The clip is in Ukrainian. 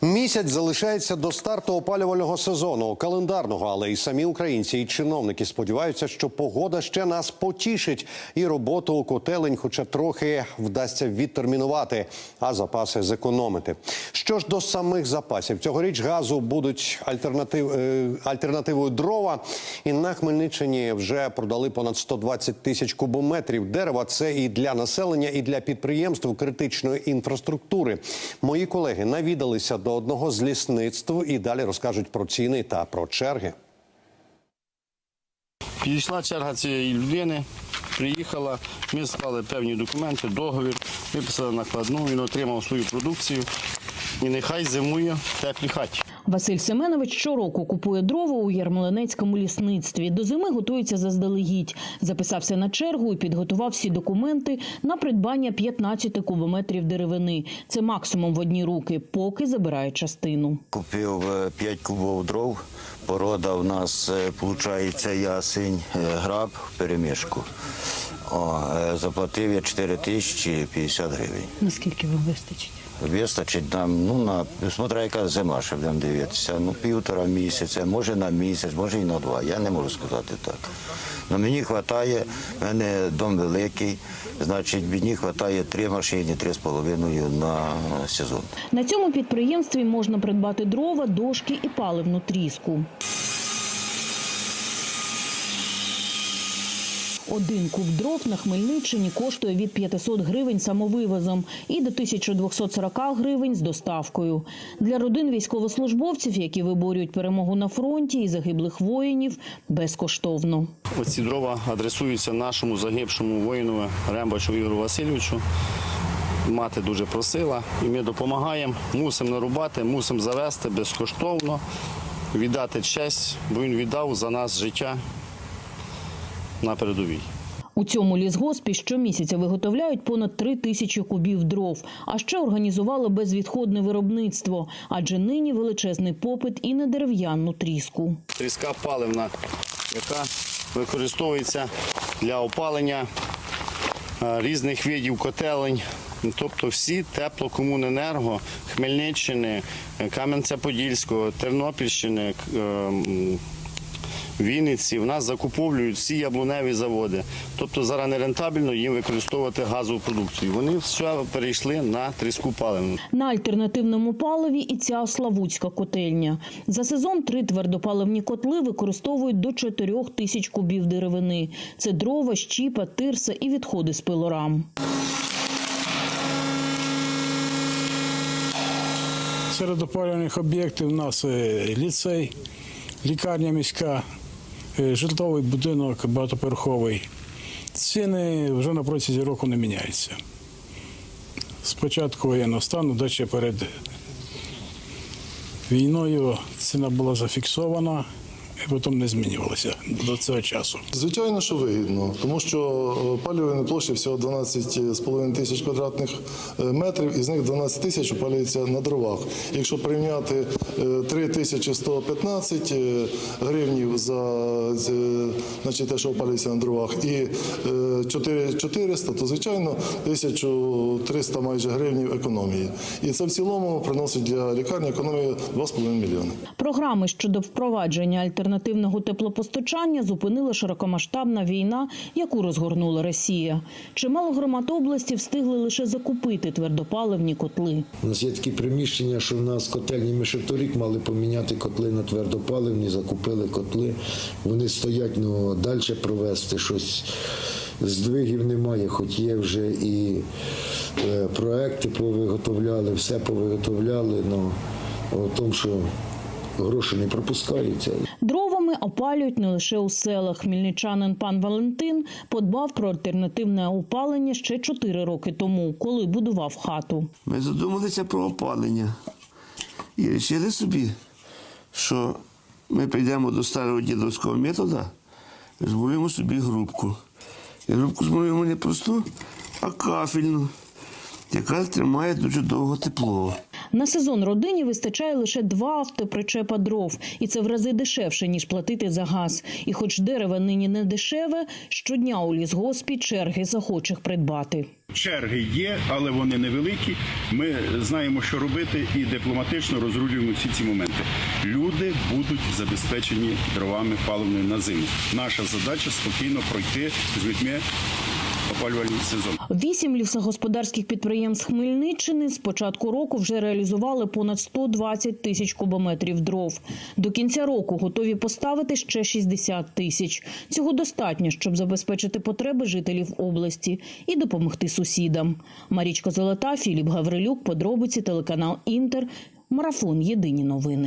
Місяць залишається до старту опалювального сезону календарного, але і самі українці і чиновники сподіваються, що погода ще нас потішить, і роботу у котелень, хоча трохи вдасться відтермінувати, а запаси зекономити. Що ж до самих запасів, цьогоріч газу будуть альтернатив е, альтернативою дрова. І на Хмельниччині вже продали понад 120 тисяч кубометрів дерева. Це і для населення, і для підприємств критичної інфраструктури. Мої колеги навідалися до одного з лісництв і далі розкажуть про ціни та про черги. Підійшла черга цієї людини, приїхала, ми склали певні документи, договір, виписали накладну, він отримав свою продукцію і нехай зимує в теплій хаті. Василь Семенович щороку купує дрова у Ярмолинецькому лісництві. До зими готується заздалегідь. Записався на чергу і підготував всі документи на придбання 15 кубометрів деревини. Це максимум в одні руки, поки забирає частину. Купив 5 кубов дров. Порода в нас виходить ясень, е, граб перемішку. О, е, заплатив я 4 тисячі 50 гривень. Наскільки вам вистачить? Вистачить нам, ну на смотря яка зима, щоб будемо дивитися. Ну півтора місяця, може на місяць, може і на два. Я не можу сказати так. Ну мені вистачає, в мене дом великий, значить мені вистачає три машини, три з половиною на сезон. На цьому підприємстві можна придбати дрова, дошки і паливну тріску. Один куб дров на Хмельниччині коштує від 500 гривень самовивозом і до 1240 гривень з доставкою. Для родин військовослужбовців, які виборюють перемогу на фронті і загиблих воїнів, безкоштовно. Оці дрова адресуються нашому загибшому воїну Рембачу Ігору Васильовичу. Мати дуже просила, і ми допомагаємо. Мусимо нарубати, мусимо завести безкоштовно, віддати честь, бо він віддав за нас життя на передовій. У цьому лісгоспі щомісяця виготовляють понад три тисячі кубів дров, а ще організували безвідходне виробництво, адже нині величезний попит і на дерев'яну тріску. Тріска паливна, яка використовується для опалення е, різних видів котелень. Тобто всі теплокомуненерго Хмельниччини, е, Кам'янця-Подільського, Тернопільщини, к- е, м, Вінниці в нас закуповують всі яблуневі заводи. Тобто зараз нерентабельно їм використовувати газову продукцію. Вони все перейшли на тріску паливну. На альтернативному паливі і ця славутська котельня. За сезон три твердопаливні котли використовують до 4 тисяч кубів деревини. Це дрова, щіпа, тирса і відходи з пилорам. Серед опалювальних об'єктів у нас е, ліцей, лікарня міська, житловий будинок багатоповерховий. Ціни вже на протязі року не міняються. Спочатку воєнного стану, далі перед війною ціна була зафіксована і потім не змінювалася до цього часу. Звичайно, що вигідно, тому що е, палювальні площі всього 12,5 тисяч квадратних е, метрів, із них 12 тисяч опалюється на дровах. Якщо порівняти е, 3115 е, гривнів за е, значить, те, що опалюється на дровах, і е, 4400, то звичайно 1300 майже гривнів економії. І це в цілому приносить для лікарні економію 2,5 мільйони. Програми щодо впровадження альтернативного теплопостачання зупинила широкомасштабна війна, яку розгорнула Росія. Чимало громад області встигли лише закупити твердопаливні котли. У нас є такі приміщення, що в нас котельні. Ми ще торік мали поміняти котли на твердопаливні, закупили котли. Вони стоять, ну далі провести щось. Здвигів немає, хоч є вже і е, проекти повиготовляли, все повиготовляли, ну в тому, що гроші не пропускаються. Дровами опалюють не лише у селах. Хмельничанин пан Валентин подбав про альтернативне опалення ще чотири роки тому, коли будував хату. Ми задумалися про опалення і вирішили собі, що ми прийдемо до старого дідовського методу, змалюємо собі грубку. І грубку змалюємо не просту, а кафельну, яка тримає дуже довго тепло. На сезон родині вистачає лише два автопричепа дров, і це в рази дешевше ніж платити за газ. І, хоч дерево нині не дешеве, щодня у лісгоспі черги захочих придбати. Черги є, але вони невеликі. Ми знаємо, що робити, і дипломатично розрулюємо всі ці моменти. Люди будуть забезпечені дровами паливною на зиму. Наша задача спокійно пройти з людьми опалювальний сезон. Вісім лісогосподарських підприємств Хмельниччини з початку року вже реалізували понад 120 тисяч кубометрів дров. До кінця року готові поставити ще 60 тисяч. Цього достатньо, щоб забезпечити потреби жителів області і допомогти сусідам. Марічка Золота, Філіп Гаврилюк, подробиці, телеканал Інтер, марафон. Єдині новини.